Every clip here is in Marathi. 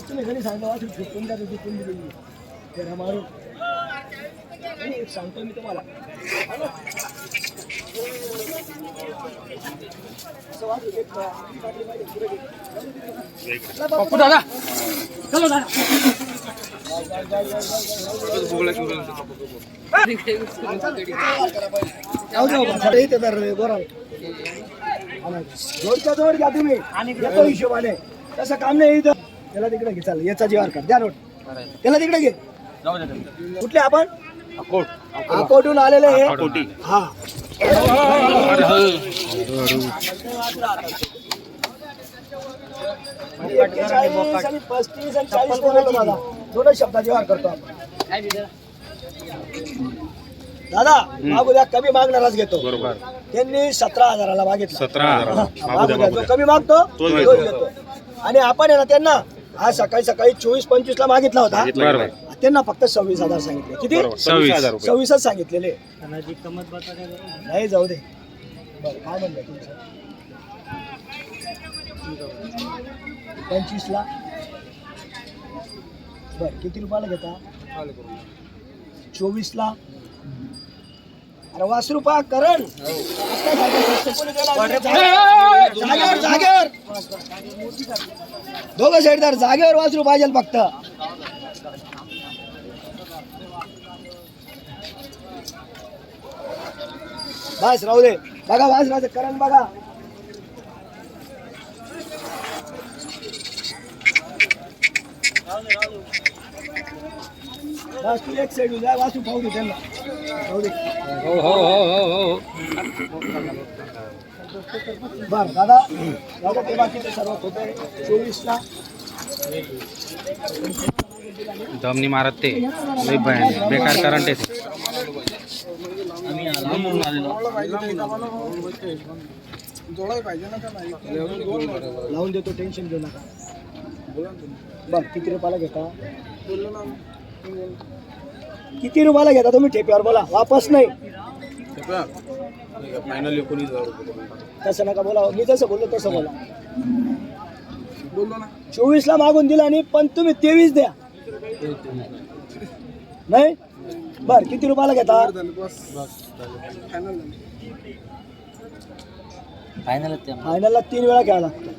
तुम्ही घरी सांगितलं वाचून द्या तुझी मारून सांगतो मी तुम्हाला बापू, दादा चलो दादा. जोडच्या जोड घ्या तुम्ही येतो हिशोबाने तसं काम नाही इथं त्याला तिकडे घे चाल याचा जीवार कर द्या नोट त्याला तिकडे घे कुठले आपण? अकोटून आलेले हे. हा. एक्केचाळीस आणि पस्तीस आणि चाळीस बोलतो दादा दोनच शब्दाची वार करतो आपण दादा मागू द्या कमी मागणाराच घेतो. बरोबर. त्यांनी सतरा हजाराला मागितलं. सतरा. हा, मागू जो द्या. कमी मागतो तोच घेतो. घेतो. आणि आपण आहे ना त्यांना आज सकाळी सकाळी चोवीस पंचवीस ला मागितला होता. बरोबर. त्यांना फक्त सव्वीस हजार सांगितले. किती? सव्वीस हजार रुपये. सव्वीसच सांगितलेले. नाही. जाऊ दे. बरं काय म्हणलं तुमचं पंचवीस ला? बर किती रुपयाला घेता? चोवीस ला? अरे वास रुपया करण. जागेवर? जागेवर जागेवर. दोघं साईडदार जागेवर वासरू पाहिजे फक्त. बस राहू दे. बघा वास राहते करण बघा. बस तू एक साईड जा. वासू पाहू दे त्यांना. राहू दे. हो हो हो हो हो. बर दादा. दादा ते बाकीचे सर्व होते चोवीसला. दमनी मारत ते. लई भयानक. बेकार करंट आहे ते. लावून देतो टेन्शन घेऊ नका. बर किती रुपयाला घेता? किती रुपयाला घेता तुम्ही? ठेप्यावर बोला. वापस नाही. फायनल एकोणीस तसं नका बोला मी जसं बोललो तसं बोला. चोवीस ला मागून दिला आणि पण तुम्ही तेवीस द्या. नाही? बर किती रुपयाला घेता? फायनलला तीन वेळा घ्यावा लागतो.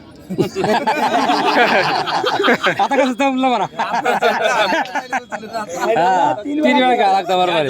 आता कसं जमलं मला फायनलला तीन वेळा घ्यावं लागतं बरोबर आहे.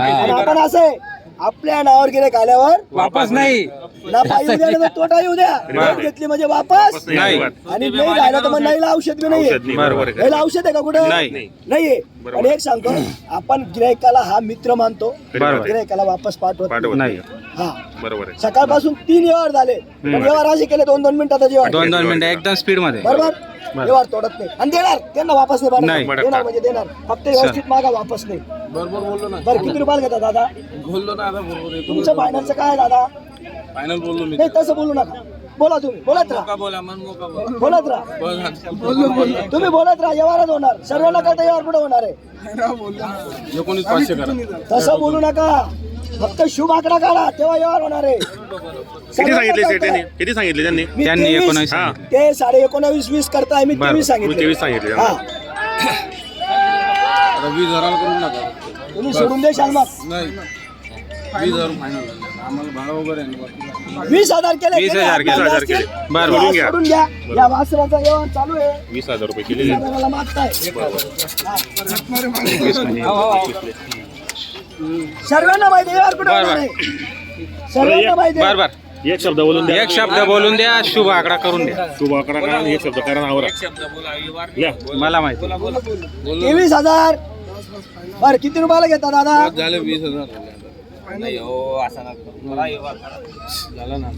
आणि. आपण असं आहे आपल्या नावावर गिरेक आल्यावर वापस नाही. नफा येऊ द्या नाही. तोटा येऊ द्या. घेतली म्हणजे वापस. नाही आणि नाही राहिलं तर मग नाहीला औषध नाहीये. नाही, औषध आहे का कुठं? नाही. नाहीये. आणि एक सांगतो आपण गिरायकाला हा मित्र मानतो. गिरायकाला वापस पाठवत नाही. नाही. हा. बरोबर आहे. सकाळपासून तीन व्यवहार झाले. व्यवहार असे केले दोन दोन मिनिटाचा जेवण दोन दोन मिनिटं एकदम स्पीडमध्ये बरोबर. व्यवहार तोडत नाही. आणि देणार. त्यांना वापस नाही नाही. देणार म्हणजे देणार. फक्त व्यवस्थित मागा वापस नाही. बरोबर बोललो ना. बरं किती रुपयाला घेता दादा? बोललो ना. तुमचं फायनान्सचं काय दादा? फायनल बोललो मी नाही तसं बोलू नका. बोला तुम्ही बोलत राहा. बोला मन मोका बोला. बोलत राहा. तुम्ही बोलत राहा व्यवहारच होणार. सर्व न करता व्यवहार कुठे होणार आहे. एकोणीस पाचशे करा. तसं बोलू नका. फक्त शुभ आकडा काढा तेव्हा व्यवहार होणार आहे. किती सांगितले सेठ्याने किती सांगितले त्यांनी? मी त्यांनी तेवीस- एकोणावीस हा. ते साडे एकोणावीस वीस करताय मी बरं, तेवीस सांगितले. तेवीस सांगितले. हा. आता वीस हजाराला करून नका तुम्ही सोडून देशाल मग नाही. वीस हजार फायनल वीस हजार केले वीस केले, हजार केले, बांधले हजार केले. बरं, या, सोडून घ्या. या वासराचा व्यवहार चालू आहे. वीस हजार रुपये वीस केलेले हजाराला मागताय. हो, हो, हो. सर्वांना माहिती आहे व्यवहार कुठे बरं, होणार आहे सर्वांना माहिती बर बर. एक शब्द बोलून द्या. एक शब्द बोलून द्या शुभ आकडा करून द्या. शुभ अकरा करा आणि एक शब्द करा आवरा. या. मला माहिती. तेवीस हजार. बर किती रुपयाला घेता दादा? झाले वीस हजार. झालं ना.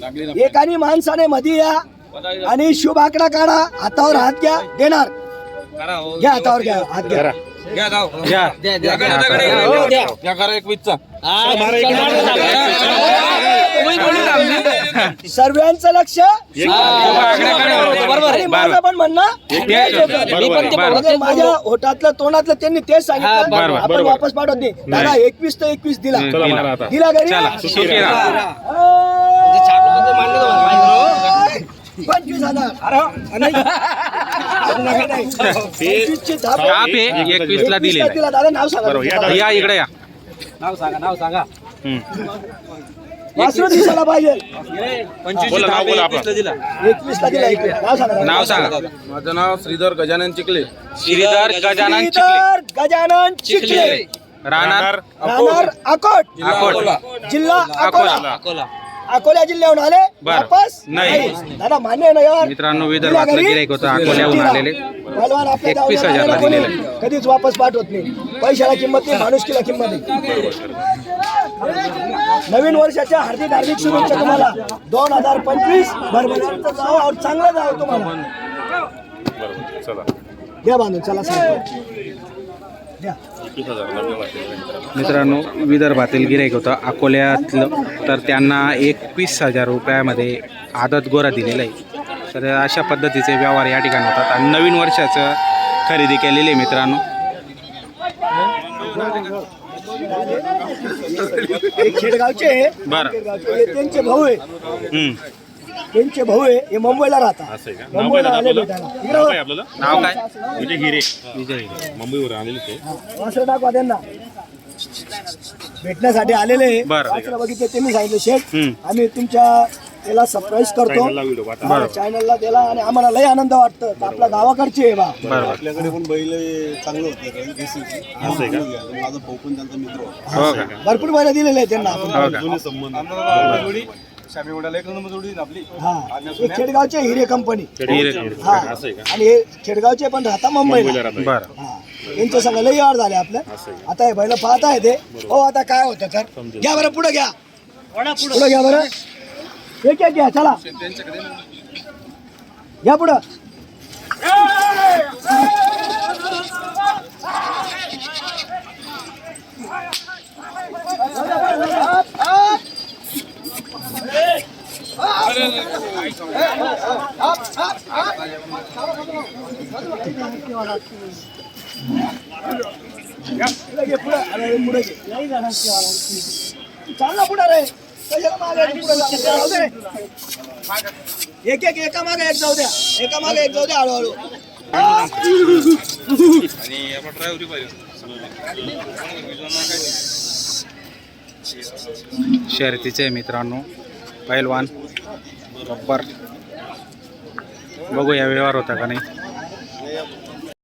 लागली ना. एकाने माणसाने मध्ये या आणि शुभ आकडा काढा हातावर हात घ्या देणार. घ्या हातावर घ्या हात घ्या. करा. घ्या द्या करा एक वीसचा सर्वांचं लक्ष आणि माझं पण म्हणणं म्हणजे माझ्या होटातलं तोंडातलं त्यांनी तेच सांगितलं. बरोबर, आपण. वापस पाठवत नाही. दादा एकवीस तर एकवीस दिला. चला मारा आता. दिला घरी? चला सुखी राहा. पंचवीस हजार. हे एकवीस ला दिला दादा नाव सांगा. बरोबर, या इकडे या. नाव सांगा नाव सांगा. वासरू दिसायला पाहिजे. बोला नाव बोला आपलं. एकवीस ला दिला एकवीस नाव सांगा. दादा. नाव सांगा. माझं नाव श्रीधर गजानन चिखले. श्रीधर गजानन चिखले. गजानन चिखले. राहणार राहणार अकोट. अकोट. जिल्हा अकोला. अकोला. अकोला. जिल्ह्याहून आले? बरं. वापस? नाही. दादा मान्य आहे ना यार? मित्रांनो विदर्भातलं गिराईक होतं. अकोल्याहून आलेले. पहलवान आपल्या गावाला कोणी कधीच वापस पाठवत नाही. पैशाला किंमत नाही माणुसकीला किंमत नाही. नवीन वर्षाच्या हार्दिक हार्दिक शुभेच्छा तुम्हाला. दोन हजार पंचवीस भरभराटचं जावं और चांगलं जावं तुम्हाला. चला द्या बांधून चला सांगतो द्या. मित्रांनो विदर्भातील गिरायक होतं. अकोल्यातलं तर त्यांना एकवीस हजार रुपयामध्ये आदत गोरा दिलेला आहे. तर अशा पद्धतीचे व्यवहार या ठिकाणी होतात. आणि नवीन वर्षाचं खरेदी केलेली आहे मित्रांनो. एक खेडगावचे बरं. खेडगावचे हे त्यांचे भाऊ आहे हम्म. त्यांचे भाऊ आहे हे मुंबईला राहतात असं आहे का नाव काय मुंबईला आले आपलं भेटायला इकडं नाव. काय आपल्याला नाव काय विजय हिरे विजय हिरे. मुंबईवर आलेले ते वासरं दाखवा त्यांना भेटण्यासाठी आलेले आहे. बरं. वासरं बघितले त्यांनी सांगितलं शेठ हम्म. आम्ही तुमच्या याला सरप्राईज करतो. चॅनलला व्हिडिओ पाठवा. चॅनलला त्याला आणि आम्हाला लय आनंद वाटतं. आपल्या गावाकडचे आहे बा. आपल्याकडे पण बैल चांगले होते देशीचे असं आहे का? माझा भाऊ पण त्यांचा मित्र होता. हो का? भरपूर महिने दिलेले आहे त्यांना. आपण हो जुने संबंध. हा. हे खेडगावचे हिरे कंपनी हिरे. हा. असं आहे का? आणि हे खेडगावचे पण राहता मुंबईला. मुंबईला राहतात बरं. हा. यांच्या संग लय यार झाले आपल्या आता हे बैल पाहत आहे ते हो आता काय होतं तर? घ्या बरं पुढे घ्या. पुढे घ्या बरं. हे घ्या घ्या चला. घ्या पुढं. पुढे पुढे घे चाल ना पुढे रे. एक एक एका मागे एक जाऊ द्या एका मागे एक जाऊ द्या हळूहळू शर्यतीचे मित्रांनो पैलवान गब्बर बघूया व्यवहार होता का नाही.